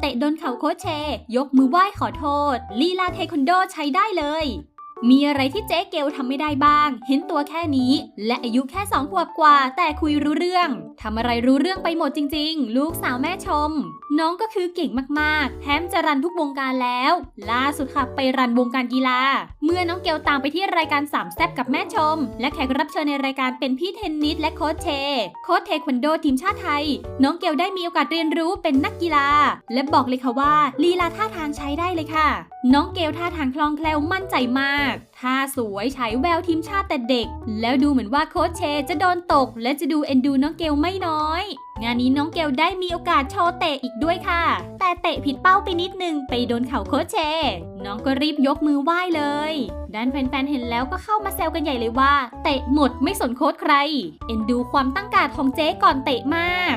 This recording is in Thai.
เตะโดนเข่าโคชเช ยกมือไหว้ขอโทษ ลีลาเทควันโดใช้ได้เลย มีอะไรที่เจ๊เกลทำไม่ได้บ้าง เห็นตัวแค่นี้ และอายุแค่สองขวบกว่า แต่คุยรู้เรื่องทำอะไรรู้เรื่องไปหมดจริง ๆ ลูกสาวแม่ชม น้องก็คือเก่งมากๆ แถมจะรันทุกวงการแล้ว ล่าสุดค่ะไปรันวงการกีฬา เมื่อน้องเกลตามไปที่รายการสามแซบกับแม่ชม และแขกรับเชิญในรายการเป็นพี่เทนนิสและโค้ชเช โค้ชเทควันโดทีมชาติไทย น้องเกลได้มีโอกาสเรียนรู้เป็นนักกีฬา และบอกเลยค่ะว่าลีลาท่าทางใช้ได้เลยค่ะ น้องเกลท่าทางคล่องแคล่วมั่นใจมากท่าสวยฉายแววทีมชาติแต่เด็ก แล้วดูเหมือนว่าโค้ชเชจะโดนตก และจะดูเอ็นดูน้องเกลไม่น้อย งานนี้น้องเกลได้มีโอกาสโชว์เตะอีกด้วยค่ะ แต่เตะผิดเป้าไปนิดนึง ไปโดนเข่าโค้ชเช น้องก็รีบยกมือไหว้เลย ด้านแฟนๆเห็นแล้วก็เข้ามาแซวกันใหญ่เลยว่า เตะหมดไม่สนโค้ชใคร เอ็นดูความตั้งการของเจ๊ก่อนเตะมาก